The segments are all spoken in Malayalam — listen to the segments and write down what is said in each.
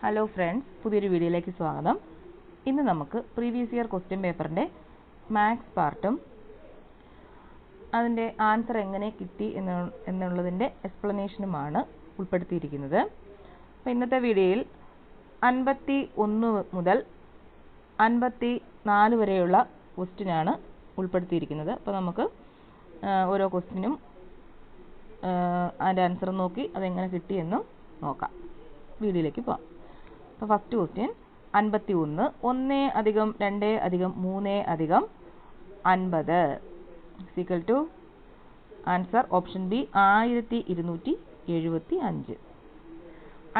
ഹലോ ഫ്രണ്ട്സ് പുതിയൊരു വീഡിയോയിലേക്ക് സ്വാഗതം. ഇന്ന് നമുക്ക് പ്രീവിയസ് ഇയർ ക്വസ്റ്റ്യൻ പേപ്പറിന്റെ മാത്സ് പാർട്ടും അതിന്റെ ആൻസർ എങ്ങനെ കിട്ടി എന്ന് എന്നുള്ളതിന്റെ എക്സ്പ്ലനേഷനുമാണ് ഉൾപ്പെടുത്തിയിരിക്കുന്നത്. അപ്പോൾ ഇന്നത്തെ വീഡിയോയിൽ അൻപത്തി ഒന്ന് മുതൽ അൻപത്തി നാല് വരെയുള്ള ക്വസ്റ്റ്യനാണ് ഉൾപ്പെടുത്തിയിരിക്കുന്നത്. അപ്പോൾ നമുക്ക് ഓരോ ക്വസ്റ്റ്യനും അതിന്റെ ആൻസർ നോക്കി അതെങ്ങനെ കിട്ടിയെന്നും നോക്കാം. വീഡിയോയിലേക്ക് പോകാം അപ്പോൾ ഫസ്റ്റ് ക്വസ്റ്റ്യൻ അൻപത്തി ഒന്ന് ഒന്ന് അധികം രണ്ട് അധികം മൂന്ന് അധികം അൻപത്. Is equal to answer option B ആയിരത്തി ഇരുന്നൂറ്റി എഴുപത്തി അഞ്ച്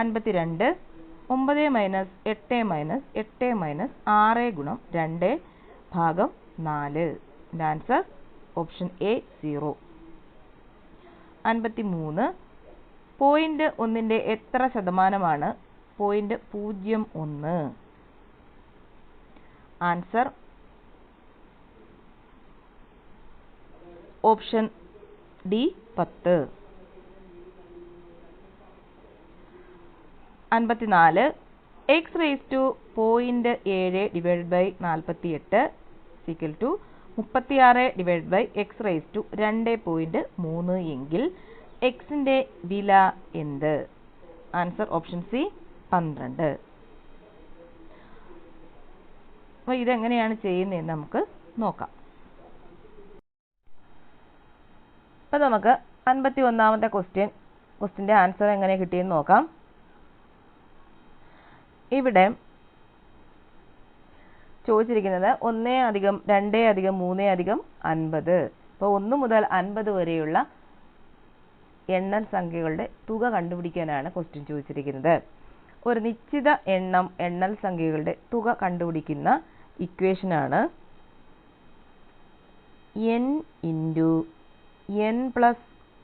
അൻപത്തി രണ്ട് ഒമ്പത് മൈനസ് എട്ട് മൈനസ് എട്ട് മൈനസ് ആറ് ഗുണം രണ്ട് ഭാഗം നാല്. ആൻസർ ഓപ്ഷൻ എ സീറോ അൻപത്തി മൂന്ന് പോയിന്റ് ഒന്നിന്റെ എത്ര ശതമാനമാണ് പോയിന്റ് പൂജ്യം ഒന്ന്. ആൻസർ ഓപ്ഷൻ ഡി പത്ത്. അൻപത്തിനാല്. എക്സ് റേസ് ടു പോയിന്റ് ഏഴ് ഡിവൈഡ് ബൈ നാൽപ്പത്തി എട്ട് സീക്വൽ ടു മുപ്പത്തിയാറ് divide by x raise to രണ്ട് പോയിന്റ് മൂന്ന് എങ്കിൽ എക്സിന്റെ വില എന്ത്? ആൻസർ ഓപ്ഷൻ സി പന്ത്രണ്ട്. അപ്പോൾ ഇതെങ്ങനെയാണ് ചെയ്യുന്നതെന്ന് നമുക്ക് നോക്കാം. അപ്പോൾ നമുക്ക് അൻപത്തി ഒന്നാമത്തെ ക്വസ്റ്റ്യൻ ക്വസ്റ്റ്യന്റെ ആൻസർ എങ്ങനെ കിട്ടിയെന്ന് നോക്കാം. ഇവിടെ ചോദിച്ചിരിക്കുന്നത് ഒന്നേ അധികം രണ്ടേ അധികം മൂന്നേ അധികം അൻപത്. അപ്പോൾ ഒന്ന് മുതൽ അൻപത് വരെയുള്ള എണ്ണൽ സംഖ്യകളുടെ തുക കണ്ടുപിടിക്കാനാണ് ക്വസ്റ്റ്യൻ ചോദിച്ചിരിക്കുന്നത്. ഒരു നിശ്ചിത എണ്ണം എണ്ണൽ സംഖ്യകളുടെ തുക കണ്ടുപിടിക്കുന്ന ഇക്വേഷനാണ്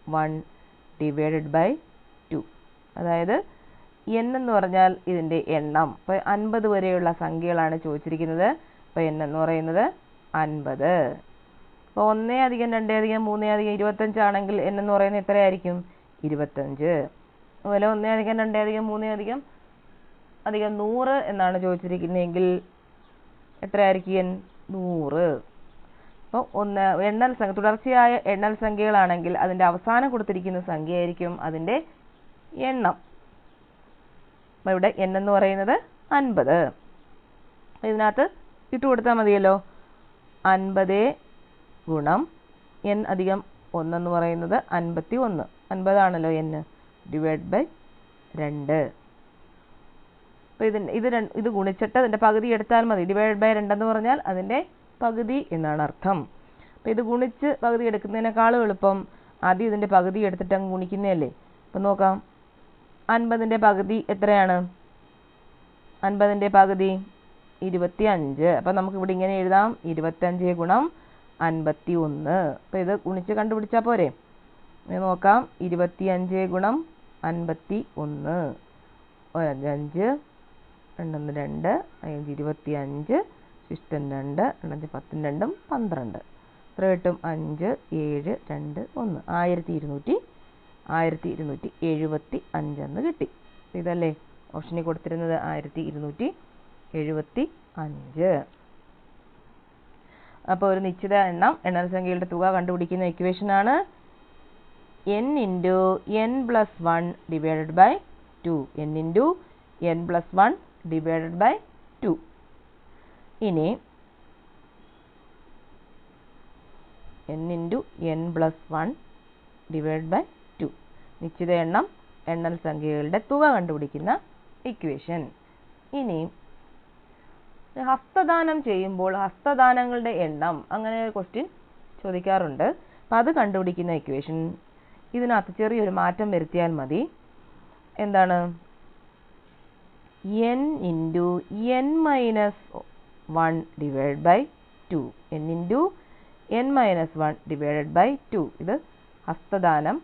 വൺ ഡിവൈഡഡ് ബൈ ടു അതായത് എൻ എന്ന് പറഞ്ഞാൽ ഇതിന്റെ എണ്ണം. ഇപ്പോൾ അൻപത് വരെയുള്ള സംഖ്യകളാണ് ചോദിച്ചിരിക്കുന്നത്. എൻ എന്ന് പറയുന്നത് അൻപത്. അപ്പോൾ ഒന്നേ അധികം രണ്ടേ അധികം മൂന്നേ അധികം ഇരുപത്തഞ്ചാണെങ്കിൽ എൻ എന്ന് പറയുന്നത് എത്രയായിരിക്കും? ഇരുപത്തഞ്ച്. അതുപോലെ ഒന്ന് അധികം രണ്ട് അധികം മൂന്ന് അധികം നൂറ് എന്നാണ് ചോദിച്ചിരിക്കുന്നതെങ്കിൽ എത്രയായിരിക്കും? നൂറ്. അപ്പോൾ ഒന്ന് എണ്ണൽ സംഖ്യ തുടർച്ചയായ എണ്ണൽ സംഖ്യകളാണെങ്കിൽ അതിന്റെ അവസാനം കൊടുത്തിരിക്കുന്ന സംഖ്യയായിരിക്കും അതിന്റെ എണ്ണം. അപ്പോൾ ഇവിടെ എൻ എന്ന് പറയുന്നത് അൻപത്. ഇതിനകത്ത് ഇട്ട് കൊടുത്താൽ മതിയല്ലോ. അൻപത് ഗുണം എൻ അധികം ഒന്നെന്ന് പറയുന്നത് അൻപത്തി ഒന്ന് അൻപതാണല്ലോ എൻ ഡിവൈഡ് ബൈ രണ്ട്. അപ്പോൾ ഇതിന്റെ ഇത് ഇത് ഗുണിച്ചിട്ട് അതിന്റെ പകുതി എടുത്താൽ മതി. ഡിവൈഡ് ബൈ രണ്ടെന്ന് പറഞ്ഞാൽ അതിന്റെ പകുതി എന്നാണ് അർത്ഥം. അപ്പോൾ ഇത് ഗുണിച്ച് പകുതി എടുക്കുന്നതിനേക്കാളും എളുപ്പം ആദ്യം ഇതിന്റെ പകുതി എടുത്തിട്ട് അങ്ങ് ഗുണിക്കുന്നതല്ലേ? അപ്പം നോക്കാം. അൻപതിന്റെ പകുതി എത്രയാണ്? അൻപതിന്റെ പകുതി ഇരുപത്തി അഞ്ച് അപ്പം നമുക്ക് ഇവിടെ ഇങ്ങനെ എഴുതാം. ഇരുപത്തഞ്ച് ഗുണം അൻപത്തി ഒന്ന് അപ്പം ഇത് ഗുണിച്ച് കണ്ടുപിടിച്ചാൽ പോരെ? നോക്കാം. ഇരുപത്തി അഞ്ച് ഗുണം അൻപത്തി ഒന്ന് ഒരഞ്ച് രണ്ടൊന്ന് രണ്ട് അഞ്ച് ഇരുപത്തി അഞ്ച് ശിഷ്ടൻ രണ്ട് രണ്ടഞ്ച് പത്തും രണ്ടും പന്ത്രണ്ട്. ഇത്ര കിട്ടും അഞ്ച് ഏഴ് രണ്ട് ഒന്ന്. ആയിരത്തി ഇരുന്നൂറ്റി ആയിരത്തി ഇരുന്നൂറ്റി എഴുപത്തി അഞ്ചെന്ന് കിട്ടി. ഇതല്ലേ? ഓപ്ഷനിൽ കൊടുത്തിരുന്നത് ആയിരത്തി ഇരുന്നൂറ്റി എഴുപത്തി അഞ്ച്. അപ്പോൾ ഒരു നിശ്ചിത എണ്ണം എണ്ണൽ സംഖ്യയുടെ തുക കണ്ടുപിടിക്കുന്ന ഇക്വേഷനാണ് n into n plus one divided by two n into n plus one divided by two ഇനി n into n plus one divide by two നിശ്ചിത എണ്ണം എണ്ണൽ സംഖ്യകളുടെ തുക കണ്ടുപിടിക്കുന്ന ഇക്വേഷൻ ഇനി ഹസ്തദാനം ചെയ്യുമ്പോൾ ഹസ്തദാനങ്ങളുടെ എണ്ണം അങ്ങനെ ഒരു ക്വസ്റ്റ്യൻ ചോദിക്കാറുണ്ട്. അപ്പം അത് കണ്ടുപിടിക്കുന്ന ഇക്വേഷൻ ഇതിനകത്ത് ചെറിയൊരു മാറ്റം വരുത്തിയാൽ മതി. എന്താണ്? ഇത് ഹസ്തദാനം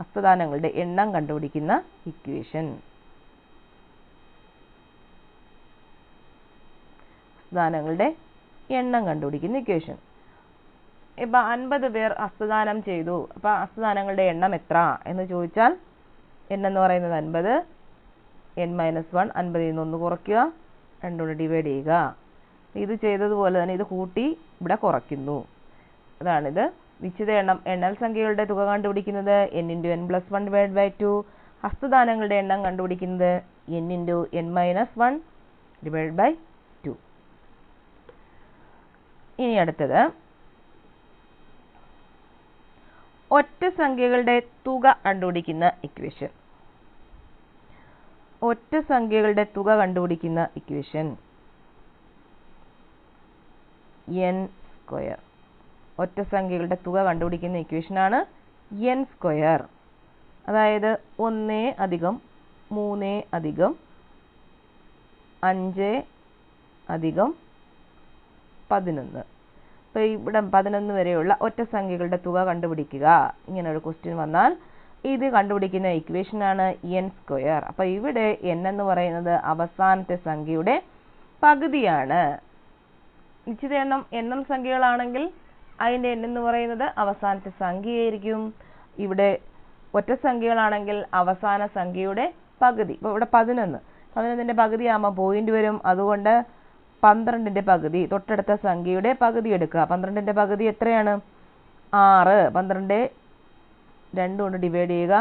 ഹസ്തദാനങ്ങളുടെ എണ്ണം കണ്ടുപിടിക്കുന്ന ഇക്വേഷൻ ഇപ്പം അൻപത് പേർ ഹസ്തദാനം ചെയ്തു. അപ്പം ഹസ്തദാനങ്ങളുടെ എണ്ണം എത്ര? എന്ന് ചോദിച്ചാൽ എണ്ണെന്ന് പറയുന്നത് അൻപത്. എൻ മൈനസ് വൺ അൻപതിൽ നിന്ന് ഒന്ന് കുറയ്ക്കുക. രണ്ടുകൊണ്ട് ഡിവൈഡ് ചെയ്യുക. ഇത് ചെയ്തതുപോലെ തന്നെ ഇത് കൂട്ടി ഇവിടെ കുറയ്ക്കുന്നു. അതാണിത്. നിശ്ചിത എണ്ണം എണ്ണൽ സംഖ്യകളുടെ തുക കണ്ടുപിടിക്കുന്നത് n into n plus one divide by two ഹസ്തദാനങ്ങളുടെ എണ്ണം കണ്ടുപിടിക്കുന്നത് n into n minus one divide by two ഇനി അടുത്തത്. ഒറ്റ സംഖ്യകളുടെ തുക കണ്ടുപിടിക്കുന്ന ഇക്വേഷൻ ഒറ്റ സംഖ്യകളുടെ തുക കണ്ടുപിടിക്കുന്ന ഇക്വേഷൻ എൻ സ്ക്വയർ ഒറ്റ സംഖ്യകളുടെ തുക കണ്ടുപിടിക്കുന്ന ഇക്വേഷനാണ് എൻ സ്ക്വയർ അതായത് ഒന്ന് അധികം മൂന്ന് അധികം അഞ്ച് അധികം പതിനൊന്ന്. അപ്പോൾ ഇവിടെ പതിനൊന്ന് വരെയുള്ള ഒറ്റ സംഖ്യകളുടെ തുക കണ്ടുപിടിക്കുക. ഇങ്ങനെ ഒരു ക്വസ്റ്റ്യൻ വന്നാൽ ഇത് കണ്ടുപിടിക്കുന്ന ഇക്വേഷനാണ് എൻ സ്ക്വയർ അപ്പോൾ ഇവിടെ എൻ എന്ന് പറയുന്നത് അവസാനത്തെ സംഖ്യയുടെ പകുതിയാണ്. നിശ്ചിത എണ്ണം എണ്ണം സംഖ്യകളാണെങ്കിൽ അതിന്റെ എൻ എന്ന് പറയുന്നത് അവസാനത്തെ സംഖ്യയായിരിക്കും. ഇവിടെ ഒറ്റ സംഖ്യകളാണെങ്കിൽ അവസാന സംഖ്യയുടെ പകുതി. ഇപ്പോൾ ഇവിടെ പതിനൊന്ന്. പതിനൊന്നിന്റെ പകുതി ആകുമ്പോൾ പോയിന്റ് വരും. അതുകൊണ്ട് പന്ത്രണ്ടിന്റെ പകുതി തൊട്ടടുത്ത സംഖ്യയുടെ പകുതി എടുക്കുക. പന്ത്രണ്ടിന്റെ പകുതി എത്രയാണ്? ആറ്. പന്ത്രണ്ട് രണ്ട് കൊണ്ട് ഡിവൈഡ് ചെയ്യുക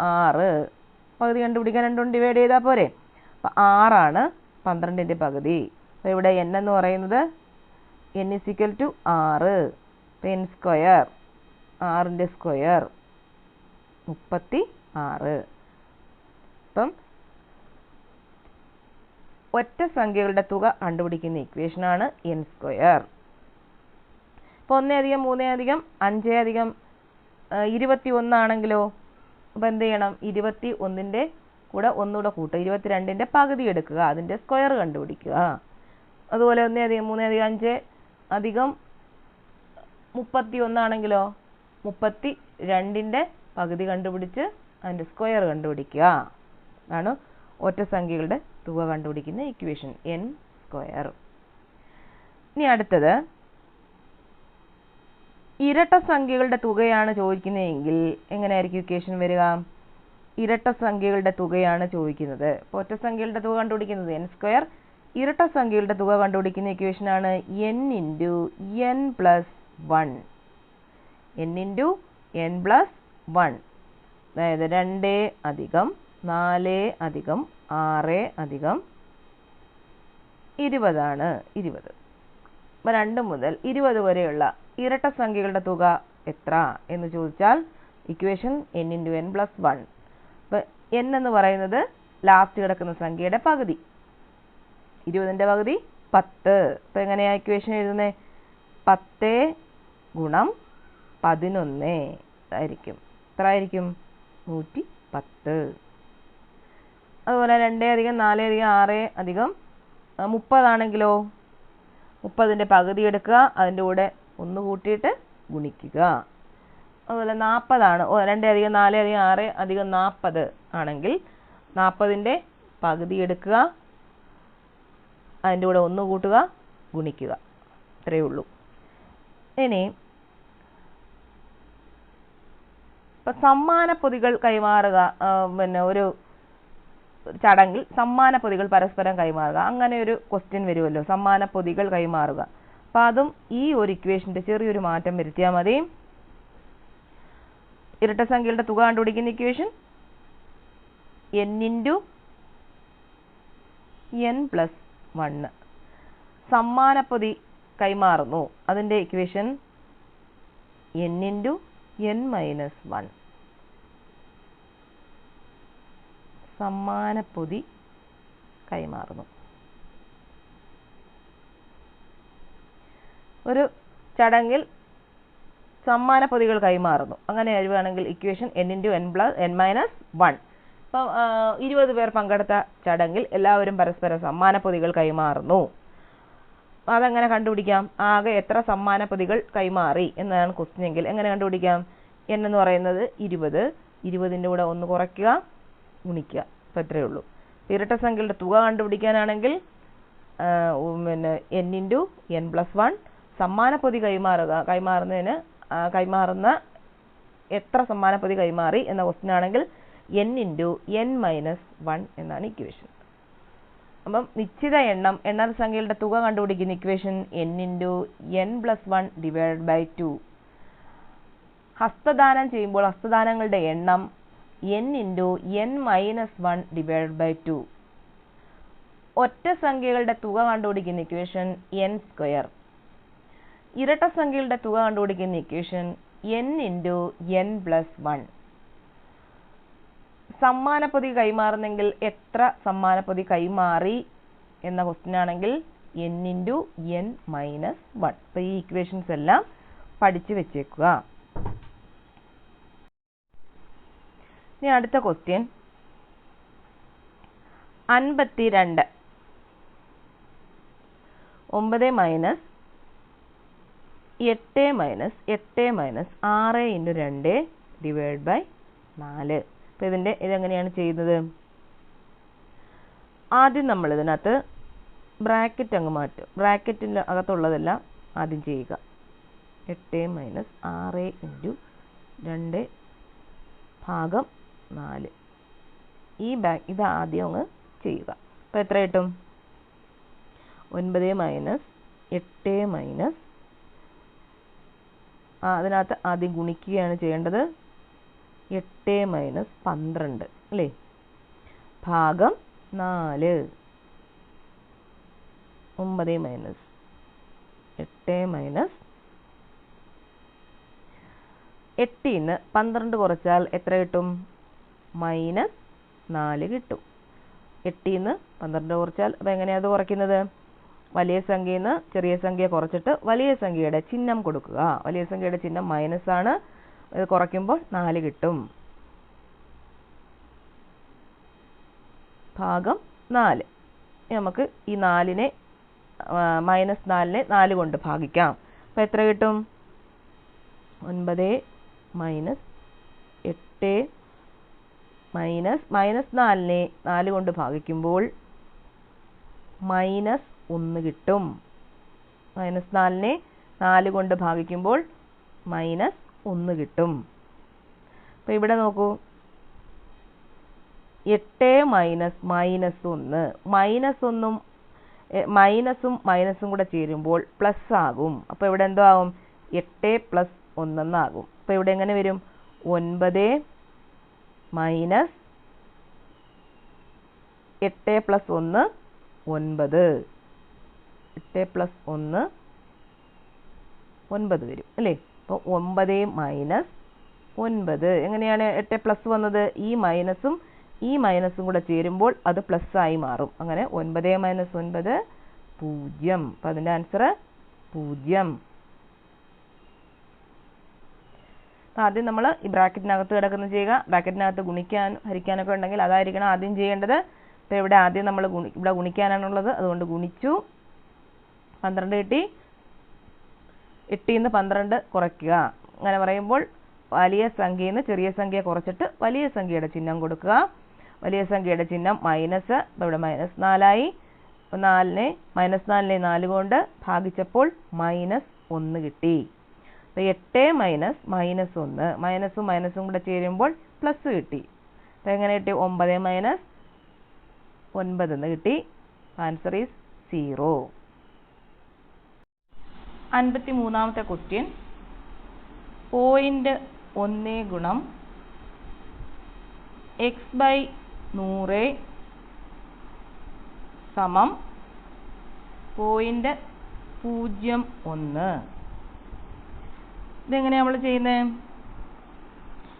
ആറ്. പകുതി കണ്ടുപിടിക്കാൻ രണ്ടും കൊണ്ട് ഡിവൈഡ് ചെയ്താൽ പോരെ? അപ്പം ആറാണ് പന്ത്രണ്ടിന്റെ പകുതി. അപ്പോൾ ഇവിടെ എൻ എന്ന് പറയുന്നത് എൻ ഇസിക്കൽ ടു ആറ്. എൻ സ്ക്വയർ ആറിന്റെ സ്ക്വയർ മുപ്പത്തി ആറ് അപ്പം ഒറ്റ സംഖ്യകളുടെ തുക കണ്ടുപിടിക്കുന്ന ഇക്വേഷനാണ് എൻ സ്ക്വയർ ഇപ്പോൾ ഒന്നേ അധികം മൂന്നേ അധികം അഞ്ചേ അധികം ഇരുപത്തി ഒന്നാണെങ്കിലോ അപ്പോൾ എന്ത് ചെയ്യണം? ഇരുപത്തി ഒന്നിന്റെ കൂടെ ഒന്നുകൂടെ കൂട്ടുക. ഇരുപത്തിരണ്ടിന്റെ പകുതി എടുക്കുക. അതിന്റെ സ്ക്വയർ കണ്ടുപിടിക്കുക. അതുപോലെ ഒന്നേ അധികം മൂന്നേ അധികം അഞ്ച് അധികം മുപ്പത്തി ഒന്നാണെങ്കിലോ മുപ്പത്തി രണ്ടിന്റെ പകുതി കണ്ടുപിടിച്ച് അതിന്റെ സ്ക്വയർ കണ്ടുപിടിക്കുക. ആണ് ഒറ്റ സംഖ്യകളുടെ തുക കണ്ടുപിടിക്കുന്ന ഇക്വേഷൻ എൻ സ്ക്വയർ ഇനി അടുത്തത്. ഇരട്ട സംഖ്യകളുടെ തുകയാണ് ചോദിക്കുന്നതെങ്കിൽ എങ്ങനെയായിരിക്കും ഇക്വേഷൻ വരിക? ഇരട്ട സംഖ്യകളുടെ തുകയാണ് ചോദിക്കുന്നത്. ഇപ്പോൾ ഒറ്റ സംഖ്യകളുടെ തുക കണ്ടുപിടിക്കുന്നത് എൻ സ്ക്വയർ ഇരട്ട സംഖ്യകളുടെ തുക കണ്ടുപിടിക്കുന്ന ഇക്വേഷനാണ് n into n plus one n into n plus one അതായത് രണ്ട് അധികം നാല് അധികം ആറ് അധികം ഇരുപതാണ്. ഇരുപത്. അപ്പോൾ രണ്ട് മുതൽ ഇരുപത് വരെയുള്ള ഇരട്ട സംഖ്യകളുടെ തുക എത്ര എന്ന് ചോദിച്ചാൽ equation n into n plus one n എന്ന് പറയുന്നത് ലാസ്റ്റ് കിടക്കുന്ന സംഖ്യയുടെ പകുതി. ഇരുപതിന്റെ പകുതി പത്ത്. അപ്പോൾ എങ്ങനെയാണ് ഇക്വേഷൻ എഴുതുന്നത് പത്ത് ഗുണം പതിനൊന്ന് ആയിരിക്കും. എത്ര ആയിരിക്കും? നൂറ്റി പത്ത്. അതുപോലെ രണ്ടേ അധികം നാല് അധികം ആറ് അധികം മുപ്പതാണെങ്കിലോ? മുപ്പതിന്റെ പകുതി എടുക്കുക അതിന്റെ കൂടെ ഒന്ന് കൂട്ടിയിട്ട് ഗുണിക്കുക. അതുപോലെ നാൽപ്പതാണ് രണ്ട് അധികം നാല് അധികം ആറ് അധികം നാൽപ്പത് ആണെങ്കിൽ നാൽപ്പതിന്റെ പകുതി എടുക്കുക. അതിന്റെ കൂടെ ഒന്ന് കൂട്ടുക ഗുണിക്കുക. ഇത്രയേ ഉള്ളൂ. ഇനി ഇപ്പം സമ്മാന പൊതികൾ കൈമാറുക പിന്നെ ഒരു ചടങ്ങിൽ സമ്മാന പൊതികൾ പരസ്പരം കൈമാറുക. അങ്ങനെ ഒരു ക്വസ്റ്റ്യൻ വരുമല്ലോ. സമ്മാന പൊതികൾ കൈമാറുക. അപ്പം അതും ഈ ഒരു ഇക്വേഷന്റെ ചെറിയൊരു മാറ്റം വരുത്തിയാൽ മതി. ഇരട്ട സംഖ്യകളുടെ തുക കണ്ടുപിടിക്കുന്ന equation n into n plus one സമ്മാനപ്പൊതി കൈമാറുന്നു. അതിന്റെ equation n into n minus one സമ്മാനപ്പൊതി കൈമാറുന്നു. ഒരു ചടങ്ങിൽ സമ്മാന പൊതികൾ കൈമാറുന്നു. അങ്ങനെ എഴുതുകയാണെങ്കിൽ equation n into n plus n minus one ഇപ്പം ഇരുപത് പേർ പങ്കെടുത്ത ചടങ്ങിൽ എല്ലാവരും പരസ്പരം സമ്മാന പൊതികൾ കൈമാറുന്നു. അതെങ്ങനെ കണ്ടുപിടിക്കാം? ആകെ എത്ര സമ്മാന പൊതികൾ കൈമാറി എന്നതാണ് ക്വസ്റ്റ്യൻ എങ്ങനെ കണ്ടുപിടിക്കാം? എൻ എന്ന് പറയുന്നത് ഇരുപത്. ഇരുപതിന്റെ കൂടെ ഒന്ന് കുറയ്ക്കുക ഗുണിക്കുക. അപ്പോൾ ഇത്രയേ ഉള്ളൂ. ഇരട്ട സംഖ്യകളുടെ തുക കണ്ടുപിടിക്കാനാണെങ്കിൽ പിന്നെ n into n plus one സമ്മാനപ്പൊതി കൈമാറുക കൈമാറുന്നതിന് കൈമാറുന്ന എത്ര സമ്മാനപ്പൊതി കൈമാറി എന്ന ക്വസ്റ്റ്യൻ ആണെങ്കിൽ n into n minus one എന്നാണ് ഇക്വേഷൻ അപ്പം നിശ്ചിത എണ്ണം എണ്ണൽ സംഖ്യകളുടെ തുക കണ്ടുപിടിക്കുന്ന equation n into n plus one divide by two ഹസ്തദാനം ചെയ്യുമ്പോൾ ഹസ്തദാനങ്ങളുടെ എണ്ണം n into n minus one divide by two ഒറ്റ സംഖ്യകളുടെ തുക കണ്ടുപിടിക്കുന്ന ഇക്വേഷൻ എൻ സ്ക്വയർ ഇരട്ട സംഖ്യകളുടെ തുക കണ്ടുപിടിക്കുന്ന equation n into n plus one സമ്മാനപ്പൊതി കൈമാറുന്നെങ്കിൽ എത്ര സമ്മാനപ്പൊതി കൈമാറി എന്ന ക്വസ്റ്റ്യൻ ആണെങ്കിൽ n into n minus one അപ്പോൾ ഈ ഇക്വേഷൻസ് എല്ലാം പഠിച്ചു വെച്ചേക്കുക. ഇനി അടുത്ത ക്വസ്റ്റ്യൻ അൻപത്തി രണ്ട് ഒമ്പത് മൈനസ് എട്ട് മൈനസ് എട്ട് മൈനസ് ആറ് ഇന്റു രണ്ട് ഡിവൈഡ് ബൈ നാല്. അപ്പോൾ ഇതിന്റെ ഇതെങ്ങനെയാണ് ചെയ്യുന്നത്? ആദ്യം നമ്മൾ ഇതിനകത്ത് ബ്രാക്കറ്റ് അങ്ങ് മാറ്റും. ബ്രാക്കറ്റിന്റെ അകത്തുള്ളതെല്ലാം ആദ്യം ചെയ്യുക. എട്ട് മൈനസ് ആറ് ഇന്റു രണ്ട് ഭാഗം നാല്. ഈ ബാ ഇത് ആദ്യം അങ്ങ് ചെയ്യുക. അപ്പോൾ എത്ര കിട്ടും? ഒൻപത് മൈനസ് എട്ട് മൈനസ് അതിനകത്ത് ആദ്യം ഗുണിക്കുകയാണ് ചെയ്യേണ്ടത്. എട്ട് മൈനസ് പന്ത്രണ്ട് അല്ലേ? ഭാഗം നാല്. ഒമ്പത് മൈനസ് എട്ട് മൈനസ് എട്ടിന്ന് പന്ത്രണ്ട് കുറച്ചാൽ എത്ര കിട്ടും? മൈനസ് നാല് കിട്ടും. എട്ടിന്ന് പന്ത്രണ്ട് കുറച്ചാൽ അപ്പോൾ എങ്ങനെയാണ് അത് കുറയ്ക്കുന്നത്? വലിയ സംഖ്യയിൽ നിന്ന് ചെറിയ സംഖ്യ കുറച്ചിട്ട് വലിയ സംഖ്യയുടെ ചിഹ്നം കൊടുക്കുക. വലിയ സംഖ്യയുടെ ചിഹ്നം മൈനസ് ആണ്. ഇത് കുറയ്ക്കുമ്പോൾ നാല് കിട്ടും. ഭാഗം നാല്. നമുക്ക് ഈ നാലിനെ മൈനസ് നാലിനെ നാല് കൊണ്ട് ഭാഗിക്കാം. അപ്പം എത്ര കിട്ടും? ഒൻപത് മൈനസ് എട്ട് മൈനസ് മൈനസ് നാലിനെ നാല് കൊണ്ട് ഭാഗിക്കുമ്പോൾ മൈനസ് ഒന്ന് കിട്ടും. മൈനസ് നാലിനെ നാല് കൊണ്ട് ഭാഗിക്കുമ്പോൾ മൈനസ് ഒന്ന് കിട്ടും. അപ്പോൾ ഇവിടെ നോക്കൂ. എട്ട് മൈനസ് മൈനസ് ഒന്ന്. മൈനസ് ഒന്നും മൈനസും മൈനസും കൂടെ ചേരുമ്പോൾ പ്ലസ് ആകും. അപ്പോൾ ഇവിടെ എന്തോ ആകും എട്ട് പ്ലസ് ഒന്നെന്നാകും അപ്പോൾ ഇവിടെ എങ്ങനെ വരും? ഒൻപത് മൈനസ് എട്ട് പ്ലസ് ഒന്ന് ഒൻപത്. എട്ട് പ്ലസ് ഒന്ന് ഒൻപത് വരും അല്ലേ? അപ്പോൾ ഒമ്പത് മൈനസ് ഒൻപത്. എങ്ങനെയാണ് എട്ട് പ്ലസ് വന്നത്? ഈ മൈനസും ഈ മൈനസും കൂടെ ചേരുമ്പോൾ അത് പ്ലസ് ആയി മാറും. അങ്ങനെ ഒൻപത് മൈനസ് ഒൻപത് പൂജ്യം. അപ്പം അതിന്റെ ആൻസർ പൂജ്യം. ആദ്യം നമ്മൾ ഈ ബ്രാക്കറ്റിനകത്ത് കിടക്കുന്ന ചെയ്യുക. ബ്രാക്കറ്റിനകത്ത് ഗുണിക്കാൻ ഹരിക്കാനൊക്കെ ഉണ്ടെങ്കിൽ അതായിരിക്കണം ആദ്യം ചെയ്യേണ്ടത്. അപ്പോൾ ഇവിടെ ആദ്യം നമ്മൾ ഗുണി ഇവിടെ ഗുണിക്കാനാണുള്ളത്. അതുകൊണ്ട് ഗുണിച്ചു. പന്ത്രണ്ട് കിട്ടി. എട്ടിൽ നിന്ന് പന്ത്രണ്ട് കുറയ്ക്കുക. അങ്ങനെ പറയുമ്പോൾ വലിയ സംഖ്യയിൽ നിന്ന് ചെറിയ സംഖ്യ കുറച്ചിട്ട് വലിയ സംഖ്യയുടെ ചിഹ്നം കൊടുക്കുക. വലിയ സംഖ്യയുടെ ചിഹ്നം മൈനസ് ഇപ്പോൾ ഇവിടെ മൈനസ് നാലായി. നാലിനെ മൈനസ് നാലിനെ നാല് കൊണ്ട് ഭാഗിച്ചപ്പോൾ മൈനസ് ഒന്ന് കിട്ടി. അപ്പോൾ എട്ട് മൈനസ് മൈനസ് ഒന്ന്. മൈനസും മൈനസും കൂടെ ചേരുമ്പോൾ പ്ലസ് കിട്ടി. അപ്പോൾ എങ്ങനെ കിട്ടി? ഒമ്പത് മൈനസ് ഒൻപത് എന്ന് കിട്ടി. ആൻസർ ഈസ് സീറോ അൻപത്തി മൂന്നാമത്തെ ക്വസ്റ്റ്യൻ പോയിന്റ് ഒന്ന് ഗുണം എക്സ് ബൈ നൂറ് സമം പോയിന്റ് പൂജ്യം ഒന്ന്. ഇതെങ്ങനെയാണ് നമ്മൾ ചെയ്യുന്നത്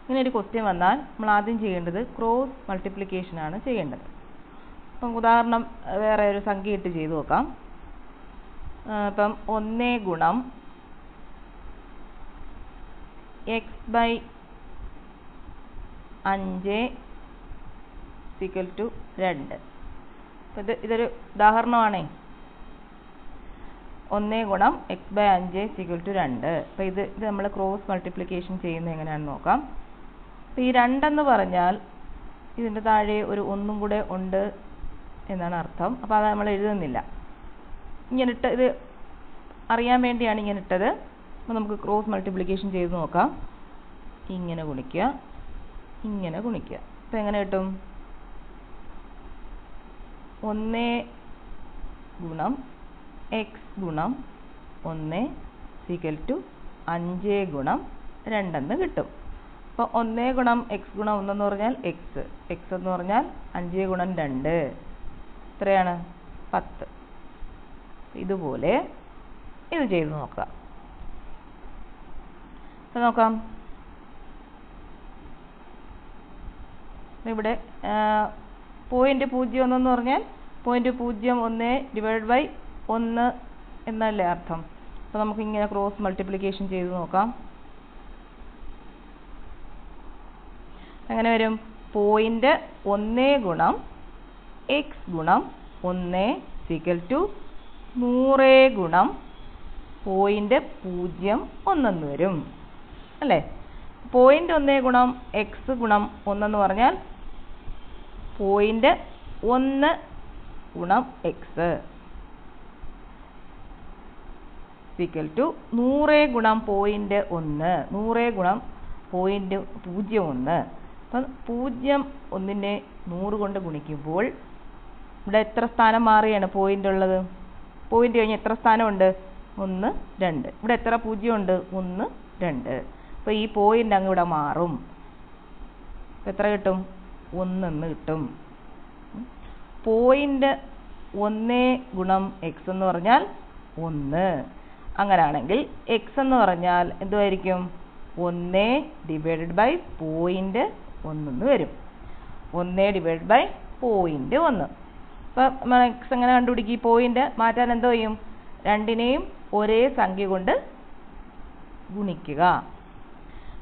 ഇങ്ങനെ ഒരു ക്വസ്റ്റ്യൻ വന്നാൽ നമ്മൾ ആദ്യം ചെയ്യേണ്ടത് ക്രോസ് മൾട്ടിപ്ലിക്കേഷനാണ് ചെയ്യേണ്ടത്. അപ്പം ഉദാഹരണം വേറെ ഒരു സംഖ്യ ഇട്ട് ചെയ്തു നോക്കാം. ഇപ്പം ഒന്ന് ഗുണം. എക്സ് ബൈ അഞ്ച് സിക്കൽ ടു രണ്ട്. ഇത് ഇതൊരു ഉദാഹരണമാണേ. ഒന്ന് ഗുണം എക്സ് ബൈ അഞ്ച് സിക്കൽ ടു രണ്ട്. അപ്പോൾ ഇത് ഇത് നമ്മൾ ക്രോസ് മൾട്ടിപ്ലിക്കേഷൻ ചെയ്യുന്നത് എങ്ങനെയാണെന്ന് നോക്കാം. അപ്പോൾ ഈ രണ്ടെന്ന് പറഞ്ഞാൽ ഇതിന്റെ താഴെ ഒരു ഒന്നും കൂടെ ഉണ്ട് എന്നാണ് അർത്ഥം. അപ്പോൾ അത് നമ്മൾ എഴുതുന്നില്ല. ഇങ്ങനെ ഇട്ട ഇത് അറിയാൻ വേണ്ടിയാണ് ഇങ്ങനെ ഇട്ടത് അപ്പോൾ നമുക്ക് ക്രോസ് മൾട്ടിപ്ലിക്കേഷൻ ചെയ്ത് നോക്കാം. ഇങ്ങനെ ഗുണിക്കുക. ഇങ്ങനെ ഗുണിക്കുക. അപ്പോൾ എങ്ങനെ കിട്ടും? ഒന്ന് ഗുണം എക്സ് ഗുണം ഒന്ന് സിക്കൽ ടു അഞ്ച് ഗുണം രണ്ടെന്ന് കിട്ടും. അപ്പോൾ ഒന്ന് ഗുണം എക്സ് ഗുണം ഒന്നെന്ന് പറഞ്ഞാൽ എക്സ് എക്സ് എന്ന് പറഞ്ഞാൽ അഞ്ച് ഗുണം രണ്ട്. എത്രയാണ്? പത്ത്. ഇതുപോലെ ഇത് ചെയ്ത് നോക്കാം അപ്പോൾ നോക്കാം. ഇവിടെ പോയിന്റ് പൂജ്യം ഒന്നെന്ന് പറഞ്ഞാൽ പോയിന്റ് പൂജ്യം ഒന്ന് ഡിവൈഡ് ബൈ ഒന്ന് എന്നല്ലേ അർത്ഥം? അപ്പോൾ നമുക്ക് ഇങ്ങനെ ക്രോസ് മൾട്ടിപ്ലിക്കേഷൻ ചെയ്ത് നോക്കാം. അങ്ങനെ വരും. പോയിന്റ് ഒന്ന് ഗുണം എക്സ് ഗുണം ഒന്ന് സിക്കൽ ടു നൂറ് ഗുണം പോയിന്റ് പൂജ്യം ഒന്നെന്ന് വരും. അല്ലേ? പോയിന്റ് ഒന്നേ ഗുണം എക്സ് ഗുണം ഒന്നെന്ന് പറഞ്ഞാൽ പോയിന്റ് ഒന്ന് ഗുണം എക്സ് സിക്കൽ ടു നൂറ് ഗുണം പോയിന്റ് ഒന്ന്. നൂറ് ഗുണം പോയിന്റ് പൂജ്യം ഒന്ന്. അപ്പം പൂജ്യം ഒന്നിനെ നൂറ് കൊണ്ട് ഗുണിക്കുമ്പോൾ ഇവിടെ എത്ര സ്ഥാനം മാറിയാണ് പോയിന്റ് ഉള്ളത്? പോയിന്റ് കഴിഞ്ഞ് എത്ര സ്ഥാനമുണ്ട്? ഒന്ന് രണ്ട്. ഇവിടെ എത്ര പൂജ്യം ഉണ്ട് ഒന്ന് രണ്ട്. അപ്പോൾ ഈ പോയിന്റ് അങ്ങ് ഇവിടെ മാറും. എത്ര കിട്ടും? ഒന്നെന്ന് കിട്ടും. പോയിന്റ് ഒന്ന് ഗുണം എക്സ് എന്ന് പറഞ്ഞാൽ ഒന്ന്. അങ്ങനെയാണെങ്കിൽ എക്സ് എന്ന് പറഞ്ഞാൽ എന്തുമായിരിക്കും ഒന്ന് ഡിവൈഡഡ് ബൈ പോയിന്റ് ഒന്നെന്ന് വരും. ഒന്ന് ഡിവൈഡ് ബൈ പോയിന്റ് ഒന്ന്. അപ്പം നമ്മൾ എക്സ് എങ്ങനെ കണ്ടുപിടിക്കും. ഈ പോയിന്റ് മാറ്റാൻ എന്തോ ചെയ്യും? രണ്ടിനെയും ഒരേ സംഖ്യ കൊണ്ട് ഗുണിക്കുക.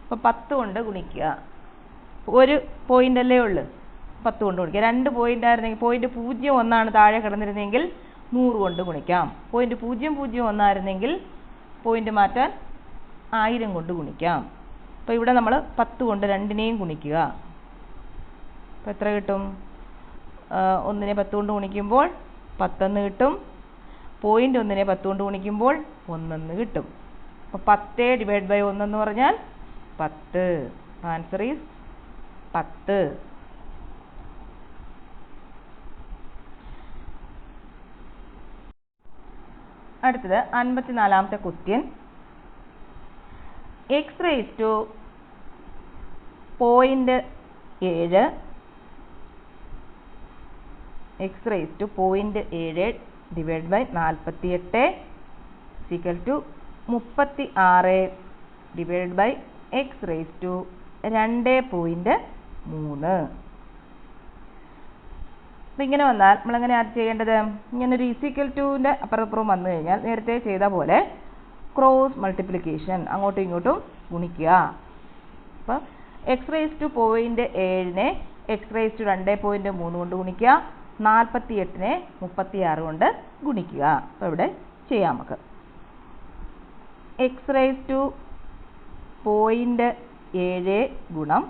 അപ്പോൾ പത്ത് കൊണ്ട് ഗുണിക്കുക. ഒരു പോയിന്റ് അല്ലേ ഉള്ളൂ. പത്ത് കൊണ്ട് ഗുണിക്കുക. രണ്ട് പോയിന്റ് ആയിരുന്നെങ്കിൽ പോയിന്റ് പൂജ്യം ഒന്നാണ് താഴെ കിടന്നിരുന്നെങ്കിൽ നൂറ് കൊണ്ട് ഗുണിക്കാം. പോയിന്റ് പൂജ്യം പൂജ്യം ഒന്നായിരുന്നെങ്കിൽ പോയിന്റ് മാറ്റാൻ ആയിരം കൊണ്ട് ഗുണിക്കാം. അപ്പോൾ ഇവിടെ നമ്മൾ പത്ത് കൊണ്ട് രണ്ടിനെയും ഗുണിക്കുക. അപ്പോൾ എത്ര കിട്ടും? ഒന്നിനെ പത്ത് കൊണ്ട് ഗുണിക്കുമ്പോൾ പത്തെന്ന് കിട്ടും. പോയിന്റ് ഒന്നിനെ പത്ത് കൊണ്ട് ഗുണിക്കുമ്പോൾ ഒന്നെന്ന് കിട്ടും. അപ്പോൾ പത്ത് ഡിവൈഡ് ബൈ ഒന്നെന്ന് പറഞ്ഞാൽ പത്ത്. ആൻസർ ഈസ് പത്ത്. അടുത്തത് അൻപത്തിനാലാമത്തെ question x raise to point ഏഴ് എക്സ് റേസ് ടു പോയിന്റ് ഏഴ് ഡിവൈഡ് ബൈ നാൽപ്പത്തി എട്ട് സിക്കൽ ടു മുപ്പത്തി ആറ് divide by x raise to രണ്ട് പോയിന്റ് മൂന്ന്. അപ്പം ഇങ്ങനെ വന്നാൽ നമ്മളെങ്ങനെ ആഡ് ചെയ്യേണ്ടത്? ഒരു ഇസിക്കൽ ടുവിന്റെ അപ്പുറപ്പുറം വന്നു കഴിഞ്ഞാൽ നേരത്തെ ചെയ്ത പോലെ ക്രോസ് മൾട്ടിപ്ലിക്കേഷൻ അങ്ങോട്ടും ഇങ്ങോട്ടും ഗുണിക്കുക. അപ്പം എക്സ് റേസ് ടു പോയിന്റ് ഏഴിനെ എക്സ് റേസ് ടു രണ്ട് പോയിന്റ് മൂന്ന് കൊണ്ട് ഗുണിക്കുക. നാൽപ്പത്തി എട്ടിനെ മുപ്പത്തി ആറ് കൊണ്ട് ഗുണിക്കുക. അപ്പോൾ ഇവിടെ ചെയ്യാം നമുക്ക്. എക്സ് റേസ് ടു പോയിന്റ് ഏഴ് ഗുണം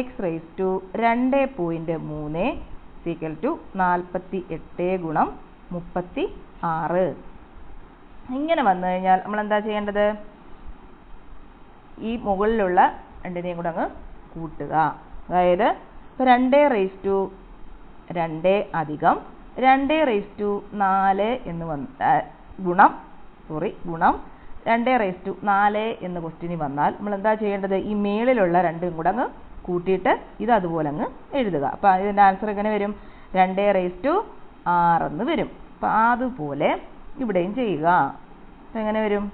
എക്സ് റേസ് ടു രണ്ട് പോയിന്റ് മൂന്ന് സീക്കൽ ടു നാൽപ്പത്തി എട്ട് ഗുണം മുപ്പത്തി ആറ് ഇങ്ങനെ വന്നു കഴിഞ്ഞാൽ നമ്മൾ എന്താ ചെയ്യേണ്ടത്? ഈ മുകളിലുള്ള രണ്ടിനെയും കൂടെ അങ്ങ് കൂട്ടുക. അതായത് ഇപ്പോൾ രണ്ട് റേസ് ടു രണ്ട് അധികം രണ്ട് റേസ് ടു നാല് എന്ന് വന്ന് ഗുണം സോറി ഗുണം രണ്ട് റേസ് ടു നാല് എന്ന് ക്വസ്റ്റിന് വന്നാൽ നമ്മൾ എന്താ ചെയ്യേണ്ടത്? ഈ മേളിലുള്ള രണ്ടും കൂടെ അങ്ങ് കൂട്ടിയിട്ട് ഇത് അതുപോലെ അങ്ങ് എഴുതുക. അപ്പോൾ ഇതിന്റെ ആൻസർ എങ്ങനെ വരും? രണ്ട് റേസ് ടു ആറെന്ന് വരും. അപ്പോൾ അതുപോലെ ഇവിടെയും ചെയ്യുക. എങ്ങനെ വരും?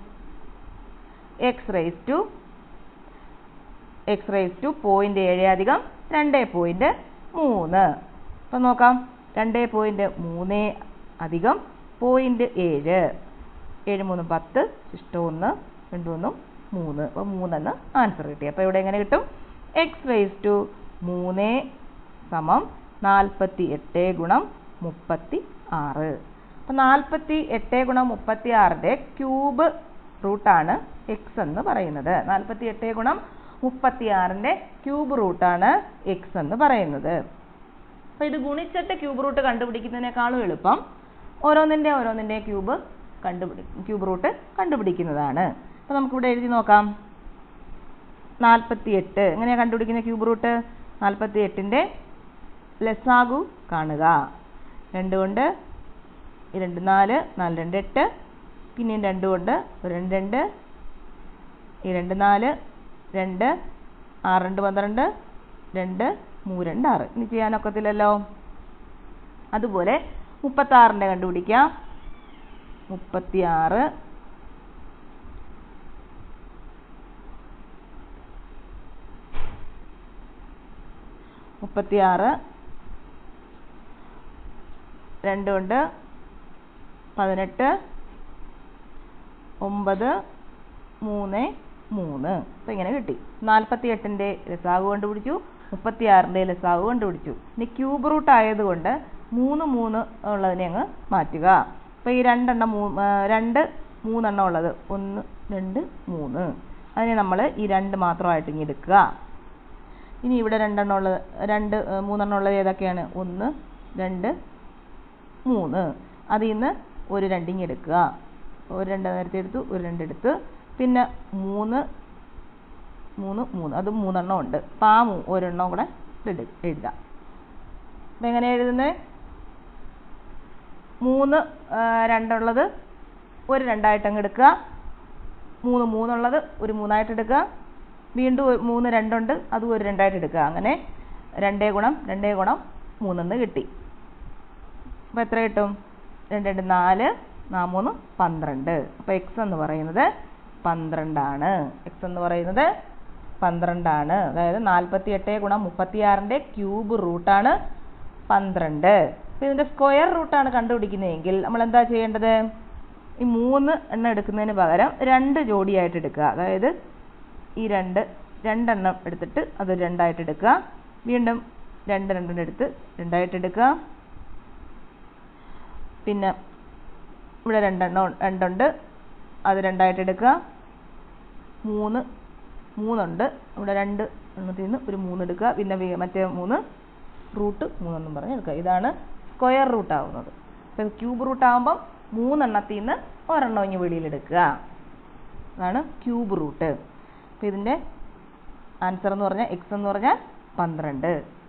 X raise to x raise to point ഏഴ് അധികം രണ്ട് പോയിന്റ് മൂന്ന്. അപ്പം നോക്കാം. രണ്ട് പോയിന്റ് മൂന്ന് അധികം പോയിന്റ് ഏഴ്. ഏഴ് മൂന്ന് പത്ത് ഇഷ്ടം ഒന്ന് രണ്ട് ഒന്നും മൂന്ന്. അപ്പോൾ മൂന്നെന്ന് ആൻസർ കിട്ടി. അപ്പോൾ ഇവിടെ എങ്ങനെ കിട്ടും? എക്സ് റേസ് ടു മൂന്ന് സമം നാൽപ്പത്തി എട്ട് ഗുണം മുപ്പത്തി ആറ് അപ്പം നാൽപ്പത്തി എട്ട് ഗുണം മുപ്പത്തി ആറിന്റെ ക്യൂബ് റൂട്ടാണ് എക്സ് എന്ന് പറയുന്നത്. നാൽപ്പത്തി എട്ട് ഗുണം മുപ്പത്തി ആറിന്റെ ക്യൂബ് റൂട്ടാണ് എക്സ് എന്ന് പറയുന്നത്. അപ്പോൾ ഇത് ഗുണിച്ചിട്ട് ക്യൂബ് റൂട്ട് കണ്ടുപിടിക്കുന്നതിനേക്കാളും എളുപ്പം ഓരോന്നിന്റെ ഓരോന്നിന്റെ ക്യൂബ് കണ്ടുപിടി ക്യൂബ് റൂട്ട് കണ്ടുപിടിക്കുന്നതാണ്. അപ്പോൾ നമുക്കിവിടെ എഴുതി നോക്കാം. നാൽപ്പത്തി എട്ട് എങ്ങനെയാണ് കണ്ടുപിടിക്കുന്ന ക്യൂബ് റൂട്ട് നാൽപ്പത്തി എട്ടിന്റെ ലസാഗു കാണുക. രണ്ട് കൊണ്ട് രണ്ട് നാല് നാല് രണ്ട് എട്ട്. പിന്നെയും രണ്ട് കൊണ്ട് രണ്ട് രണ്ട്. രണ്ട് നാല് രണ്ട്. ആറ് രണ്ട് പന്ത്രണ്ട് രണ്ട്. മൂന്ന് രണ്ട് ആറ് ഇനി ചെയ്യാനൊക്കത്തില്ലല്ലോ. അതുപോലെ മുപ്പത്താറിന്റെ കണ്ടുപിടിക്കാം. മുപ്പത്തിയാറ്. മുപ്പത്തിയാറ്. രണ്ട് കൊണ്ട് പതിനെട്ട്. ഒമ്പത് മൂന്ന് മൂന്ന്. അപ്പം ഇങ്ങനെ കിട്ടി. നാൽപ്പത്തി എട്ടിന്റെ രസാവ് കണ്ടുപിടിച്ചു. മുപ്പത്തിയാറിന്റെ ലസാവ് കണ്ടുപിടിച്ചു. ഇനി ക്യൂബ് റൂട്ട് ആയതുകൊണ്ട് മൂന്ന് മൂന്ന് ഉള്ളതിനെ അങ്ങ് മാറ്റുക. അപ്പോൾ ഈ രണ്ടെണ്ണം മൂ രണ്ട് മൂന്നെണ്ണം ഉള്ളത്. ഒന്ന് രണ്ട് മൂന്ന്. അതിനെ നമ്മൾ ഈ രണ്ട് മാത്രമായിട്ട് ഇങ്ങനെ എടുക്കുക. ഇനി ഇവിടെ രണ്ടെണ്ണം ഉള്ളത് രണ്ട് മൂന്നെണ്ണം ഉള്ളത് ഏതൊക്കെയാണ്? ഒന്ന് രണ്ട് മൂന്ന്. അതിൽ നിന്ന് ഒരു രണ്ടിങ് എടുക്കുക. ഒരു രണ്ട് നേരത്തെ എടുത്തു ഒരു രണ്ടെടുത്ത് പിന്നെ മൂന്ന് മൂന്ന് മൂന്ന്. അത് മൂന്നെണ്ണം ഉണ്ട്. അപ്പം ആ ഒരെണ്ണം കൂടെ എഴു എഴുതാം അപ്പം എങ്ങനെ എഴുതുന്നത് മൂന്ന് രണ്ടുള്ളത് ഒരു രണ്ടായിട്ട് അങ്ങ് എടുക്കുക. മൂന്ന് മൂന്നുള്ളത് ഒരു മൂന്നായിട്ട് എടുക്കുക. വീണ്ടും മൂന്ന് രണ്ടുണ്ട്. അതും ഒരു രണ്ടായിട്ട് എടുക്കുക. അങ്ങനെ രണ്ടേ ഗുണം രണ്ടേ ഗുണം മൂന്നെന്ന് കിട്ടി. അപ്പോൾ എത്ര കിട്ടും? രണ്ട് രണ്ട് നാല് നാ മൂന്ന് പന്ത്രണ്ട്. അപ്പോൾ എക്സ് എന്ന് പറയുന്നത് പന്ത്രണ്ടാണ്. എക്സ് എന്ന് പറയുന്നത് പന്ത്രണ്ടാണ്. അതായത് നാൽപ്പത്തി എട്ട് ഗുണം മുപ്പത്തിയാറിന്റെ ക്യൂബ് റൂട്ടാണ് പന്ത്രണ്ട്. അപ്പോൾ ഇതിന്റെ സ്ക്വയർ റൂട്ടാണ് കണ്ടുപിടിക്കുന്നതെങ്കിൽ നമ്മൾ എന്താ ചെയ്യേണ്ടത്? ഈ മൂന്ന് എണ്ണം എടുക്കുന്നതിന് പകരം രണ്ട് ജോഡിയായിട്ട് എടുക്കുക. അതായത് ഈ രണ്ട് രണ്ടെണ്ണം എടുത്തിട്ട് അത് രണ്ടായിട്ട് എടുക്കുക. വീണ്ടും രണ്ട് രണ്ടെണ്ണം എടുത്ത് രണ്ടായിട്ട് എടുക്കുക. പിന്നെ ഇവിടെ രണ്ടെണ്ണം രണ്ടുണ്ട്. അത് രണ്ടായിട്ട് എടുക്കുക. മൂന്ന് മൂന്നുണ്ട്. ഇവിടെ രണ്ട് എണ്ണത്തിൽ നിന്ന് ഒരു മൂന്ന് എടുക്കുക. പിന്നെ മറ്റേ മൂന്ന് റൂട്ട് മൂന്നെന്നും പറഞ്ഞ് എടുക്കുക. ഇതാണ് സ്ക്വയർ റൂട്ട് ആവുന്നത്. ഇപ്പം ക്യൂബ് റൂട്ട് ആകുമ്പം മൂന്നെണ്ണത്തിൽ നിന്ന് ഒരെണ്ണം വെളിയിൽ വെളിയിലെടുക്കുക അതാണ് ക്യൂബ് റൂട്ട്. അപ്പം ഇതിന്റെ ആൻസർ എന്ന് പറഞ്ഞാൽ എക്സ് എന്ന് പറഞ്ഞാൽ പന്ത്രണ്ട്.